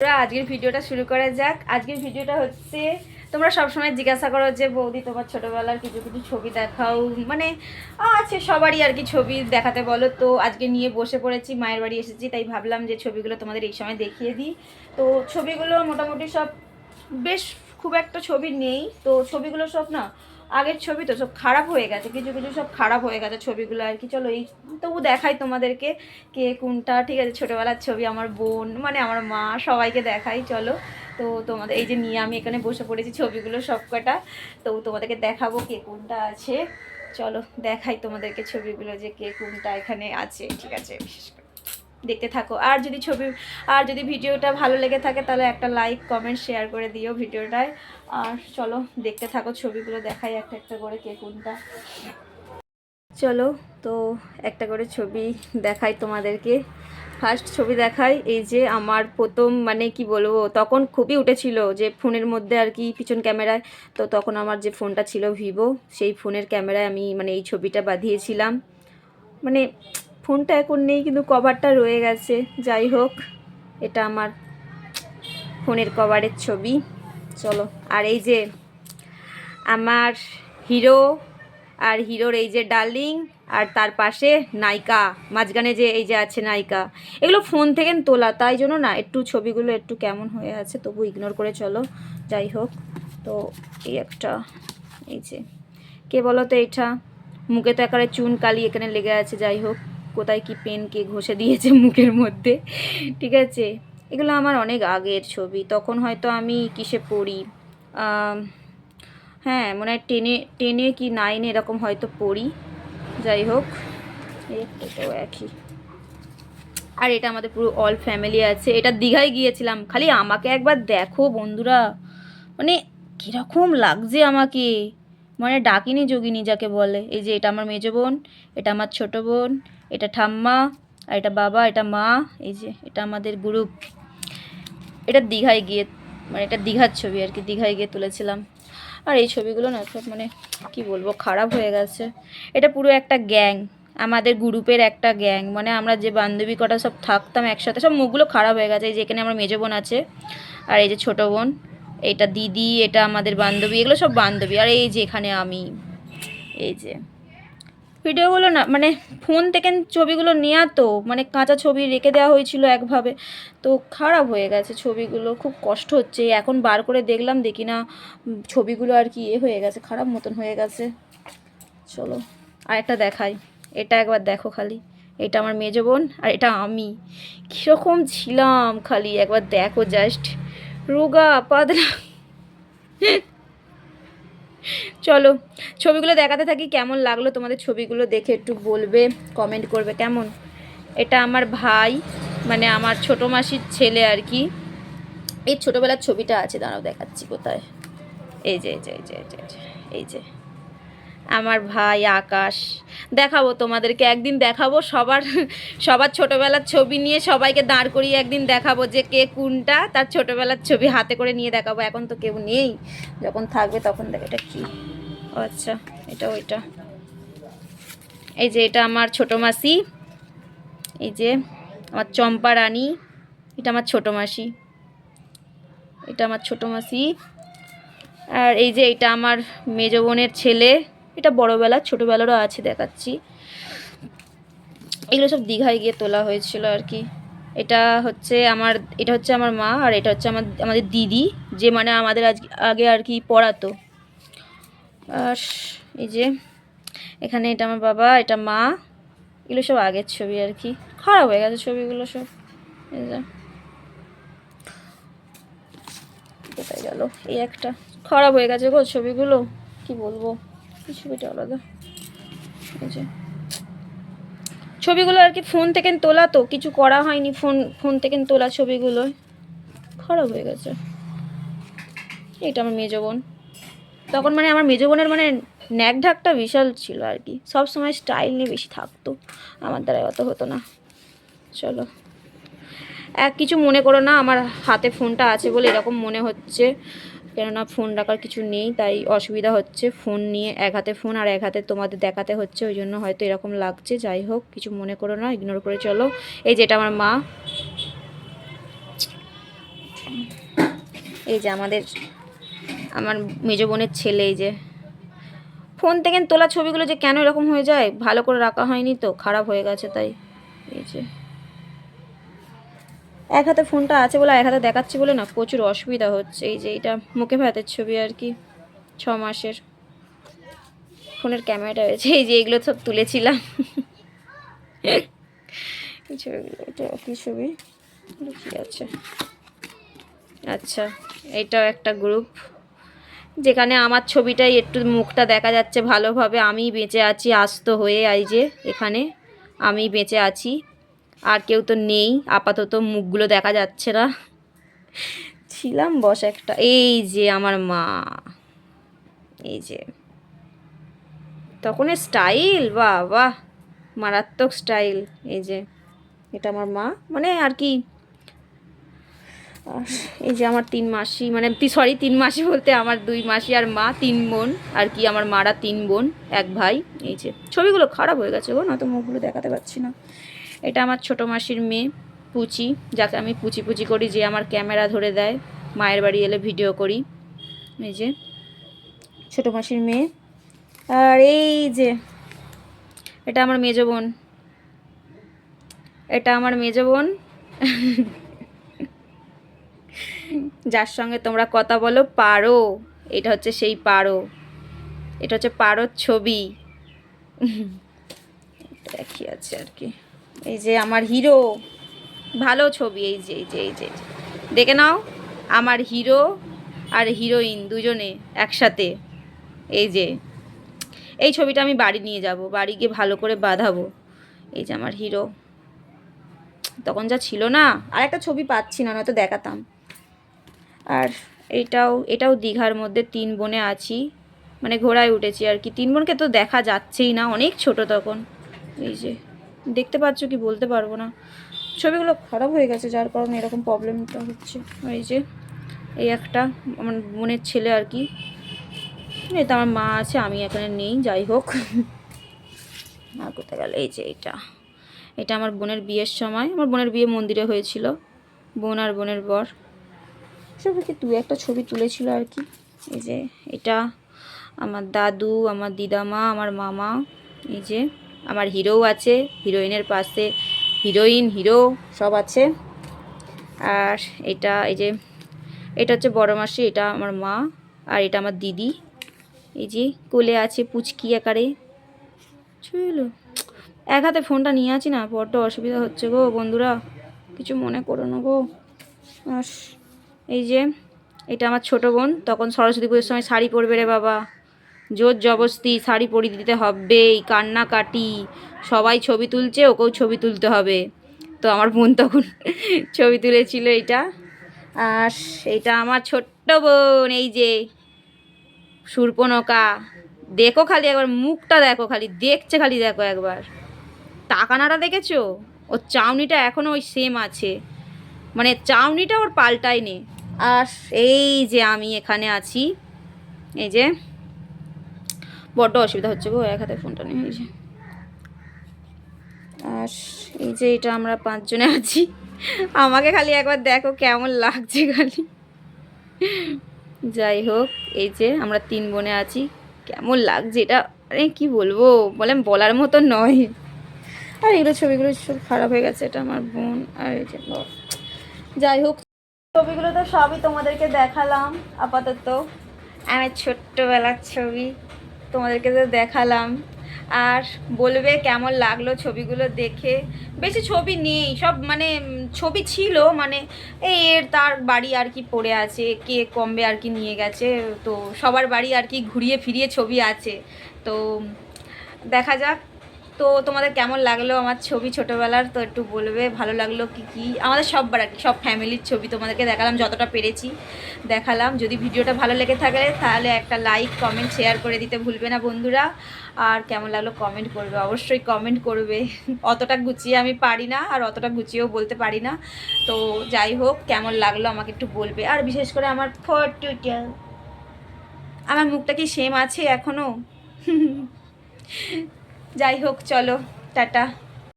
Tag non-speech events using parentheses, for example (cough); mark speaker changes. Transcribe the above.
Speaker 1: আজকের ভিডিওটা শুরু করা যাক। আজকের ভিডিওটা হচ্ছে, তোমরা সবসময় জিজ্ঞাসা করো যে, বৌদি, তোমার ছোটোবেলার কিছু কিছু ছবি দেখাও। মানে আছে সবারই আর কি ছবি দেখাতে বলো। তো আজকে নিয়ে বসে পড়েছি, মায়ের বাড়ি এসেছি, তাই ভাবলাম যে ছবিগুলো তোমাদের এই সময় দেখিয়ে দিই। তো ছবিগুলো মোটামুটি সব, বেশ খুব একটা ছবি নেই। তো ছবিগুলো সব না আগের ছবি তো সব খারাপ হয়ে গেছে, কিছু কিছু সব খারাপ হয়ে গেছে ছবিগুলো আর কি। চলো এই তবু দেখাই তোমাদেরকে কে কোনটা, ঠিক আছে, ছোটোবেলার ছবি, আমার বোন মানে আমার মা, সবাইকে দেখাই, চলো। তো তোমাদের, এই যে নিয়ে আমি এখানে বসে পড়েছি ছবিগুলো সব কটা, তো তোমাদেরকে দেখাবো কে কোনটা আছে। চলো দেখাই তোমাদেরকে ছবিগুলো যে কে কোনটা এখানে আছে, ঠিক আছে, বিশেষ করে। দেখতে থাকো। আর যদি ছবি, আর যদি ভিডিওটা ভালো লেগে থাকে তাহলে একটা লাইক কমেন্ট শেয়ার করে দিও ভিডিওটায়। আর চলো, দেখতে থাকো, ছবিগুলো দেখাই একটা একটা করে কে কোনটা। চলো, তো একটা করে ছবি দেখাই তোমাদেরকে। ফার্স্ট ছবি দেখাই, এই যে আমার প্রথম মানে কি বলব, তখন খুবই উঠেছিল যে ফোনের মধ্যে আর কি, পিছন ক্যামেরায়। তো তখন আমার যে ফোনটা ছিল ভিভো, সেই ফোনের ক্যামেরায় আমি মানে এই ছবিটা বাঁধিয়েছিলাম। মানে ফোনটা এখন নেই, কিন্তু কভারটা রয়ে গেছে। যাই হোক, এটা আমার ফোনের কভারের ছবি। চলো, আর এই যে আমার হিরো, আর হিরোর এই যে ডার্লিং, আর তার পাশে নায়িকা, মাঝখানে যে এই যে আছে নায়িকা, এগুলো ফোন থেকে তোলা, তাই জন্য না, একটু ছবিগুলো একটু কেমন হয়ে আছে, তবু ইগনোর করে চলো। যাই হোক, তো এই একটা, এই যে, কে বলো তো এটা? মুখে তো একারে চুন কালি এখানে লেগে আছে, যাই হোক। কোথায় কি পেন কে ঘষে দিয়েছে (laughs) মুখের মধ্যে, ঠিক আছে? এগুলো আমার অনেক আগের ছবি, তখন হয়তো আমি কিসে পড়ি? হ্যাঁ মনে হয় টেনে টেনে কি নাইনে এরকম হয়তো পড়ি। যাই হোক এটাও একই। আর এটা আমাদের পুরো অল ফ্যামিলি আছে। এটা দীঘায় গিয়েছিলাম। খালি আমাকে একবার দেখো বন্ধুরা। মানে কীরকম লাগছে আমাকে। মানে ডাকিনি যোগিনী যাকে বলে। এই যে এটা আমার মেজো বোন, এটা আমার ছোটো বোন এটা ঠাম্মা, আর এটা বাবা, এটা মা, এই যে এটা আমাদের গ্রুপ এটা দীঘায় গিয়ে মানে এটা দীঘার ছবি আর কি, দীঘায় গিয়ে তুলেছিলাম। আর এই ছবিগুলো না সব মানে কি বলব, খারাপ হয়ে গেছে। এটা পুরো একটা গ্যাং, আমাদের গ্রুপের একটা গ্যাং। মানে আমরা যে বান্ধবী কটা সব থাকতাম একসাথে, সব মুখগুলো খারাপ হয়ে গেছে। এই যে এখানে আমার মেজো বোন আছে, আর এই যে ছোটো বোন, এটা দিদি, এটা আমাদের বান্ধবী, এগুলো সব বান্ধবী। আর এই যে এখানে আমি, এই যে। ভিডিওগুলো না মানে ফোন থেকে ছবিগুলো নেওয়া তো মানে কাঁচা ছবি রেখে দেওয়া হয়েছিল একভাবে। তো খারাপ হয়ে গেছে ছবিগুলো, খুব কষ্ট হচ্ছে। এখন বার করে দেখলাম, দেখি না ছবিগুলো আর কি এ হয়ে গেছে, খারাপ মতন হয়ে গেছে। চলো আর একটা দেখাই। এটা একবার দেখো খালি। এটা আমার মেজো বোন আর এটা আমি। কীরকম ছিলাম খালি, একবার দেখো জাস্ট রোগা, পাতলা। চলো ছবিগুলো দেখাতে থাকি কেমন লাগল তোমাদের ছবিগুলো দেখে একটু বলবে কমেন্ট করবে কেমন? এটা আমার ভাই মানে আমার ছোটো মাসির ছেলে আর কি। এই ছোটোবেলার ছবিটা আছে দাঁড়াও দেখাচ্ছি কোথায়। এই যে এই যে এই যে এই যে এই যে, আমার ভাই আকাশ। দেখাবো তোমাদেরকে, একদিন দেখাবো সবার সবার ছোটোবেলার ছবি নিয়ে সবাইকে দাঁড় করিয়ে একদিন দেখাবো যে কে কোনটা, তার ছোটোবেলার ছবি হাতে করে নিয়ে দেখাবো। এখন তো কেউ নেই, যখন থাকবে তখন দেখ এটা কি। আচ্ছা এটা ওইটা। এই যে এটা আমার ছোটো মাসি, এই যে আমার চম্পা রানী, এটা আমার ছোটো মাসি। এটা আমার ছোটো মাসি। আর এই যে এটা আমার মেজ বোনের ছেলে এটা বড়োবেলা, ছোটোবেলারও আছে, দেখাচ্ছি। এগুলো সব দীঘায় গিয়ে তোলা হয়েছিল আর কি। এটা হচ্ছে আমার, এটা হচ্ছে আমার মা আর এটা হচ্ছে আমার, আমাদের দিদি, যে মানে আমাদের আজ, আগে আর কি পড়াতো। আর এই যে, এখানে এটা আমার বাবা, এটা মা, এগুলো সব আগের ছবি আর কি। খারাপ হয়ে গেছে ছবিগুলো সব। এই যে। কোথায় গেল? এই একটা। খারাপ হয়ে গেছে গো ছবিগুলো, কি বলব? ছবিটা আলাদা। ছবিগুলো আর কি ফোন থেকে তোলা তো, কিছু করা হয়নি ফোন ফোন থেকে তোলা ছবিগুলো। খারাপ হয়ে গেছে। এটা আমার মেজো বোন। তখন মানে আমার মেজো বোনের মানে ন্যাক ঢাকটা বিশাল ছিল আর কি। সব সময় স্টাইল নিয়ে বেশি থাকতো। আমার দ্বারা অত হতো না। চলো। এক কিছু মনে করো না, আমার হাতে ফোনটা আছে বলে এরকম মনে হচ্ছে। কেননা ফোন রাখার কিছু নেই, তাই অসুবিধা হচ্ছে। ফোন নিয়ে এক হাতে ফোন আর এক হাতে তোমাদের দেখাতে হচ্ছে, ওই জন্য হয়তো এরকম লাগছে। যাই হোক, কিছু মনে করো না ইগনোর করে চলো। এই যেটা আমার মা। এই যে আমাদের, আমার মেজ বোনের ছেলে, এই যে। ফোন থেকে তোলা ছবিগুলো যে কেন এরকম হয়ে যায়, ভালো করে রাখা হয়নি তো, খারাপ হয়ে গেছে তাই। এই যে। এক হাতে ফোনটা আছে বলে এক হাতে দেখাচ্ছি বলে না, প্রচুর অসুবিধা হচ্ছে। এই যে এটা মুখে ভাতের ছবি আর কি, ছ মাসের। ফোনের ক্যামেরাটা হয়েছে এই যে এগুলো সব তুলেছিলাম। এই এটা আছে? আচ্ছা এটাও একটা গ্রুপ যেখানে আমার ছবিটাই একটু মুখটা দেখা যাচ্ছে ভালোভাবে। আমি বেঁচে আছি, আস্ত হয়ে এই যে এখানে। আমি বেঁচে আছি। আর কেউ তো নেই, আপাতত মুখগুলো দেখা যাচ্ছে না। ছিলাম বস একটা, এই যে আমার মা, এই যে। তখন স্টাইল বাহ বাহ, মারাত্মক স্টাইল এই যে, এটা আমার মা মানে আর কি এই যে আমার তিন মাসি মানে সরি তিন মাসি বলতে আমার দুই মাসি আর মা, তিন বোন, আর কি আমার মারা তিন বোন, এক ভাই, এই যে। ছবিগুলো খারাপ হয়ে গেছে গো, নয়তো মুখগুলো দেখাতে পারছি না। এটা আমার ছোটো মাসির মেয়ে, পুচি, যাকে আমি পুচি পুচি করি, যে আমার ক্যামেরা ধরে দেয়। মায়ের বাড়ি এলে ভিডিও করি। এই যে, ছোটো মাসির মেয়ে। আর এই যে, এটা আমার মেজো বোন। এটা আমার মেজো বোন। যার সঙ্গে তোমরা কথা বলো, পারো। এটা হচ্ছে সেই পারো। এটা হচ্ছে পারোর ছবি। দেখি আছে আর কি? এই যে আমার হিরো, ভালো ছবি, এই যে এই যে এই যে দেখে নাও, আমার হিরো আর হিরোইন দুজনে একসাথে, এই যে। এই ছবিটা আমি বাড়ি নিয়ে যাব, বাড়ি গিয়ে ভালো করে বাঁধাবো। এই যে আমার হিরো। তখন যা ছিল না, আর একটা ছবি পাচ্ছি না, নয়তো দেখাতাম। আর এটাও এটাও দীঘার মধ্যে তিন বোনে আছি মানে ঘোড়ায় উঠেছি আর কি। তিন বোনকে তো দেখা যাচ্ছেই না, অনেক ছোট তখন। এই যে। দেখতে পাচ্ছ কি বলতে পারব না। ছবিগুলো খারাপ হয়ে গেছে, যার কারণে এরকম প্রবলেমটা হচ্ছে। এই যে, এই একটা আমার বোনের ছেলে আর কি। এই তো আমার মা আছে, আমি এখানে নেই, যাই হোক। আর কোথায় গেল? এই যে এটা। এটা আমার বোনের বিয়ের সময়। আমার বোনের বিয়ে মন্দিরে হয়েছিল, বোন আর বোনের বর। সব কি দু একটা ছবি তুলেছিল আর কি। এই যে এটা, আমার দাদু, আমার দিদামা, আমার মামা, এই যে আমার হিরোও আছে, হিরোইনের পাশে হিরোইন, হিরো সব আছে। আর এটা, এই যে, এটা হচ্ছে বড় মাসি, এটা আমার মা, আর এটা আমার দিদি। এই যে, কোলে আছে পুচকি আকারে। চলো এক হাতে ফোনটা নিয়ে আছি না, বড্ড অসুবিধা হচ্ছে গো বন্ধুরা, কিছু মনে করো না গো। এই যে, এটা আমার ছোট বোন, তখন সরস্বতী পুজোর সময় শাড়ি পরবে রে বাবা। জোর জবস্তি শাড়ি পরিয়ে দিতে হবেই কান্নাকাটি, সবাই ছবি তুলছে, ওকেও ছবি তুলতে হবে। তো আমার বোন তখন (laughs) ছবি তুলেছিল এইটা আর এইটা আমার ছোট্ট বোন, এই যে সুরপনকা। দেখো খালি একবার, মুখটা দেখো খালি, দেখছে খালি দেখো একবার। টাকানাটা দেখেছ? ওর চাউনিটা এখনও ওই সেম আছে। মানে চাউনিটা ওর পাল্টায়নি। আর এই যে আমি এখানে আছি, এই যে বড্ড অসুবিধা হচ্ছে গো, এক হাতে ফোনটা নিয়ে যে। আর এই যে এটা আমরা পাঁচজনে আছি। আমাকে খালি একবার দেখো কেমন লাগছে খালি। যাই হোক, এই যে আমরা তিন বোনে আছি। কেমন লাগছে এটা? আরে কি বলব, বলে বলার মতো নয়। আর এগুলো ছবিগুলো সব খারাপ হয়ে গেছে, এটা আমার বোন আর এই যে। যাই হোক, ছবিগুলো তো সবই তোমাদেরকে দেখালাম, আপাতত। আমার ছোট্টবেলার ছবি। তোমাদেরকে তো দেখালাম। আর বলবে কেমন লাগল ছবিগুলো দেখে? বেশি ছবি নেই, সব মানে ছবি ছিল মানে এই এর তার বাড়ি আর কি পড়ে আছে, কে কমবে আর কি নিয়ে গেছে, তো সবার বাড়ি আর কি ঘুরিয়ে ফিরিয়ে ছবি আছে। তো দেখা যাক তো তোমাদের কেমন লাগল আমার ছবি ছোটোবেলার? তো একটু বলবে, ভালো লাগল কি কি? আমাদের সববার আর কি সব ফ্যামিলির ছবি তোমাদেরকে দেখালাম, যতটা পেরেছি দেখালাম। যদি ভিডিওটা ভালো লেগে থাকে, তাহলে একটা লাইক কমেন্ট শেয়ার করে দিতে ভুলবে না বন্ধুরা। আর কেমন লাগল কমেন্ট করবে? অবশ্যই কমেন্ট করবে। অতটা গুছিয়ে আমি পারি না, আর অতটা গুছিয়েও বলতে পারি না। তো যাই হোক, কেমন লাগল আমাকে একটু বলবে। আর বিশেষ করে আমার ফটোটা আমার মুখটা কি সেম আছে এখনও (laughs) যাই হোক চলো টাটা।